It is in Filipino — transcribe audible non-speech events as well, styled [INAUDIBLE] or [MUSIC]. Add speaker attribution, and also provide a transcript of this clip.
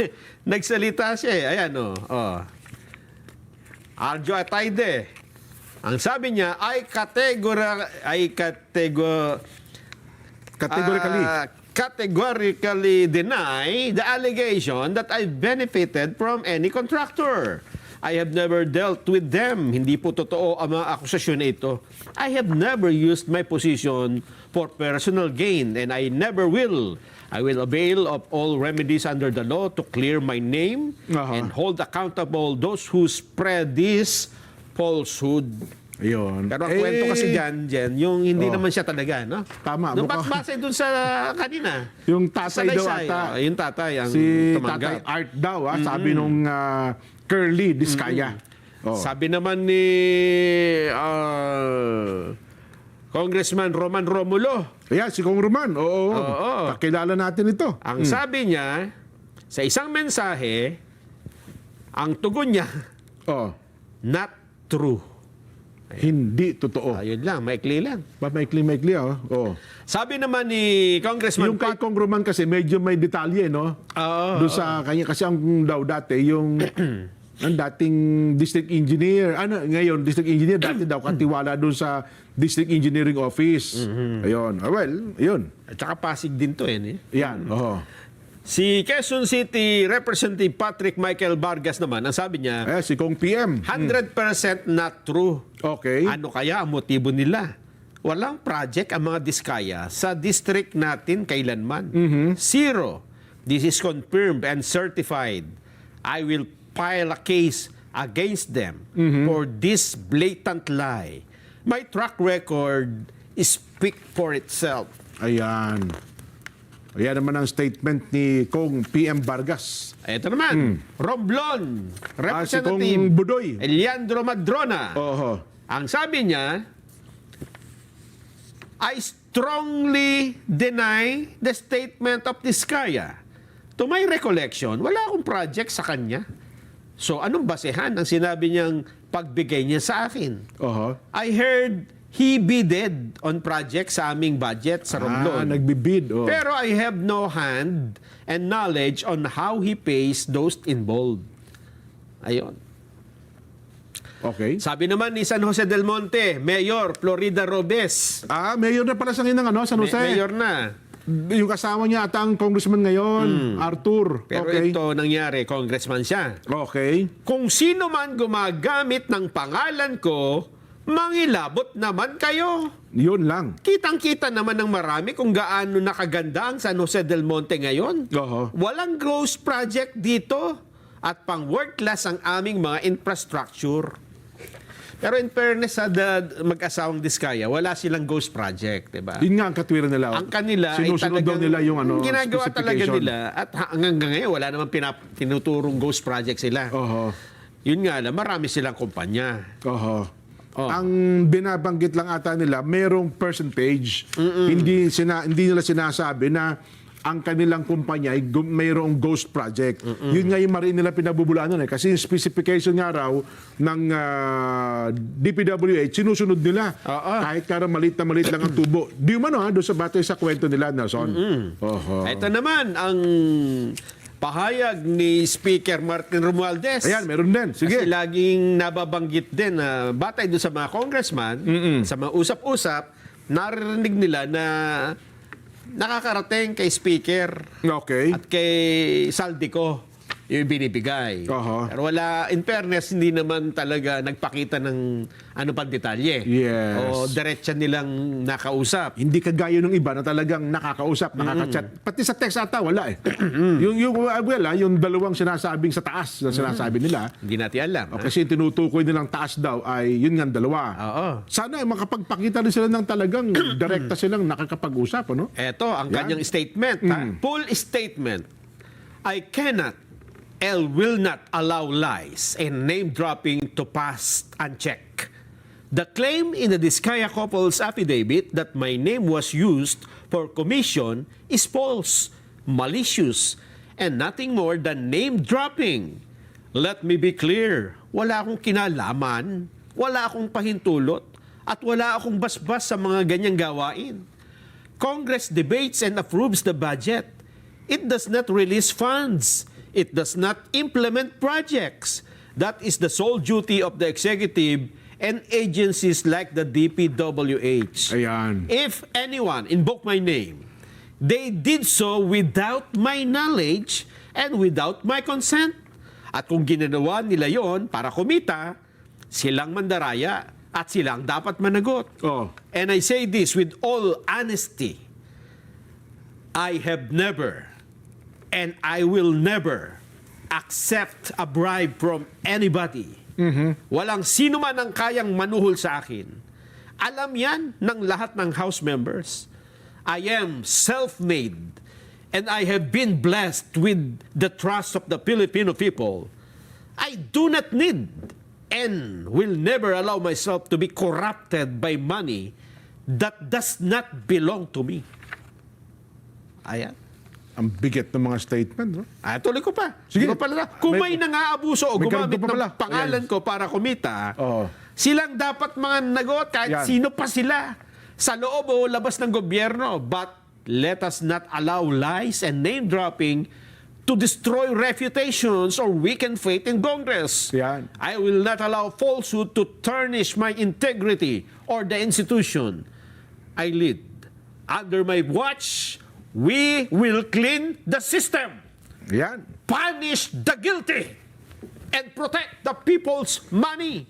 Speaker 1: [LAUGHS] nagsalita siya eh. Ayan o. Oh. oh. Arjo Ataide. Ang sabi niya, I categor I categor
Speaker 2: Categorically.
Speaker 1: Ah, categorically deny the allegation that I benefited from any contractor. I have never dealt with them. Hindi po totoo ang mga akusasyon na ito. I have never used my position for personal gain and I never will. I will avail of all remedies under the law to clear my name
Speaker 2: Aha.
Speaker 1: and hold accountable those who spread this falsehood.
Speaker 2: Ayun.
Speaker 1: Pero ang
Speaker 2: Eh,
Speaker 1: kwento kasi dyan, Jen, yung hindi
Speaker 2: Oh.
Speaker 1: naman siya talaga, no?
Speaker 2: Tama,
Speaker 1: Doon
Speaker 2: mukhang-
Speaker 1: base dun sa kanina.
Speaker 2: Yung tatay daw ata.
Speaker 1: oh, yung tatay ang
Speaker 2: Si
Speaker 1: tumanggap.
Speaker 2: Tatay Art daw, ah, sabi nung ah, Curly Discaya. Oh.
Speaker 1: Sabi naman ni ah, Congressman Roman Romulo,
Speaker 2: Ayan, si Kong Roman. Oo.
Speaker 1: Oo.
Speaker 2: Kakilala natin ito.
Speaker 1: ang sabi niya, sa isang mensahe, ang tugon niya,
Speaker 2: Oh.
Speaker 1: not true.
Speaker 2: Hindi totoo.
Speaker 1: Ayun lang, maikli lang.
Speaker 2: Ba maikli-maikli, ah. Oh.
Speaker 1: Sabi naman ni Congressman
Speaker 2: Yung kay Roman kasi medyo may detalye, no?
Speaker 1: Oo,
Speaker 2: Doon sa kanya kasi ang daw dati yung [CLEARS THROAT] ang dating district engineer, ano ngayon district engineer dati daw [CLEARS THROAT] katiwala doon sa district engineering office. Ayun. Ah, well, ayun.
Speaker 1: at saka Pasig din to eh.
Speaker 2: Yan. Oh.
Speaker 1: Si Quezon City Representative Patrick Michael Vargas naman, ang sabi niya,
Speaker 2: Eh si Kong PM.
Speaker 1: 100% not true.
Speaker 2: Okay.
Speaker 1: Ano kaya ang motibo nila? Walang project ang mga diskaya sa district natin kailanman. Zero. This is confirmed and certified. I will file a case against them for this blatant lie. My track record speak for itself.
Speaker 2: Ayan. Ayan naman ang statement ni Kong PM Vargas.
Speaker 1: Ito naman, Romblon,
Speaker 2: Ah, si
Speaker 1: Representative
Speaker 2: Budoy.
Speaker 1: Eliandro Madrona.
Speaker 2: Oho.
Speaker 1: Ang sabi niya, I strongly deny the statement of Diskaya. To my recollection, wala akong project sa kanya. So anong basehan ang sinabi niyang pagbigay niya sa akin?
Speaker 2: Oho.
Speaker 1: I heard he bidded on project sa aming budget sa
Speaker 2: Ah,
Speaker 1: Romblon.
Speaker 2: nagbibid. Oh.
Speaker 1: Pero I have no hand and knowledge on how he pays those involved. Ayun.
Speaker 2: Okay.
Speaker 1: Sabi naman ni San Jose del Monte, Mayor Florida Robes.
Speaker 2: Ah, mayor na pala sa ng ano, San Jose.
Speaker 1: Mayor na.
Speaker 2: Yung kasama niya at ang congressman ngayon, Arthur.
Speaker 1: Hmm. Pero
Speaker 2: okay.
Speaker 1: ito nangyari, congressman siya.
Speaker 2: Okay.
Speaker 1: Kung sino man gumagamit ng pangalan ko, mangilabot naman kayo.
Speaker 2: Yun lang.
Speaker 1: Kitang-kita naman ng marami kung gaano nakaganda ang San Jose del Monte ngayon.
Speaker 2: Oho.
Speaker 1: Walang ghost project dito at pang world class ang aming mga infrastructure. Pero in fairness sa the, mag-asawang Diskaya, wala silang ghost project, 'di ba?
Speaker 2: Yun nga ang katwiran nila.
Speaker 1: Ang kanila
Speaker 2: Sinusunod daw nila yung ano,
Speaker 1: ginagawa talaga nila at ha- hanggang ngayon wala namang pinap, tinuturong ghost project sila.
Speaker 2: Oho.
Speaker 1: Yun nga lang, marami silang kumpanya.
Speaker 2: Oho.
Speaker 1: Oh.
Speaker 2: Ang binabanggit lang ata nila, merong percentage. Hindi sina, hindi nila sinasabi na ang kanilang kumpanya ay mayroong ghost project. Yun nga yung marin nila pinabubulaan nun eh. Kasi yung specification nga raw ng ah, DPWH, sinusunod nila.
Speaker 1: Oo.
Speaker 2: Kahit kara maliit na maliit lang ang tubo. Di man ha, doon sa batay sa kwento nila, Nelson. Oho.
Speaker 1: Ito naman ang pahayag ni Speaker Martin Romualdez.
Speaker 2: Ayan, meron din. Sige.
Speaker 1: Kasi laging nababanggit din na batay doon sa mga congressman, sa mga usap-usap, naririnig nila na nakakarating kay Speaker
Speaker 2: Okay.
Speaker 1: at kay Saldico yung binibigay.
Speaker 2: Oho.
Speaker 1: Pero wala, in fairness, hindi naman talaga nagpakita ng ano pang detalye.
Speaker 2: Yes.
Speaker 1: O diretsa nilang nakausap.
Speaker 2: Hindi kagaya ng iba na talagang nakakausap, nakaka-chat. Pati sa text ata, wala eh. yung, yung, uh, well, ah, yung dalawang sinasabing sa taas na sinasabi nila,
Speaker 1: Hindi natin alam.
Speaker 2: o
Speaker 1: ha?
Speaker 2: kasi yung tinutukoy nilang taas daw ay yun nga dalawa.
Speaker 1: Oo.
Speaker 2: Sana makapagpakita rin sila ng talagang [CLEARS THROAT] direkta silang nakakapag-usap, ano?
Speaker 1: Eto ang
Speaker 2: Yan.
Speaker 1: kanyang statement. ha? Full statement. I cannot and will not allow lies and name dropping to pass unchecked. The claim in the Diskaya couple's affidavit that my name was used for commission is false, malicious, and nothing more than name dropping. Let me be clear, wala akong kinalaman, wala akong pahintulot, at wala akong basbas sa mga ganyang gawain. Congress debates and approves the budget. It does not release funds. It does not implement projects. That is the sole duty of the executive and agencies like the DPWH.
Speaker 2: Ayan.
Speaker 1: If anyone invoke my name, they did so without my knowledge and without my consent. At kung ginagawa nila yon para kumita, silang mandaraya at silang dapat managot.
Speaker 2: Oh.
Speaker 1: And I say this with all honesty. I have never and I will never accept a bribe from anybody. Walang sino man ang kayang manuhol sa akin. Alam yan ng lahat ng House members. I am self-made and I have been blessed with the trust of the Filipino people. I do not need and will never allow myself to be corrupted by money that does not belong to me. Ayan.
Speaker 2: Ang bigat ng mga statement, no?
Speaker 1: Ah, tuloy ko pa.
Speaker 2: Sige.
Speaker 1: Sige. pala, kung may,
Speaker 2: May-
Speaker 1: nang-aabuso o
Speaker 2: may
Speaker 1: gumamit
Speaker 2: pa
Speaker 1: ng pangalan ko para kumita,
Speaker 2: Oo.
Speaker 1: silang dapat mga nagot kahit
Speaker 2: Yan.
Speaker 1: sino pa sila sa loob o labas ng gobyerno. But let us not allow lies and name dropping to destroy reputations or weaken faith in Congress.
Speaker 2: Yan.
Speaker 1: I will not allow falsehood to tarnish my integrity or the institution I lead. Under my watch, we will clean the system
Speaker 2: Yan.
Speaker 1: punish the guilty and protect the people's money.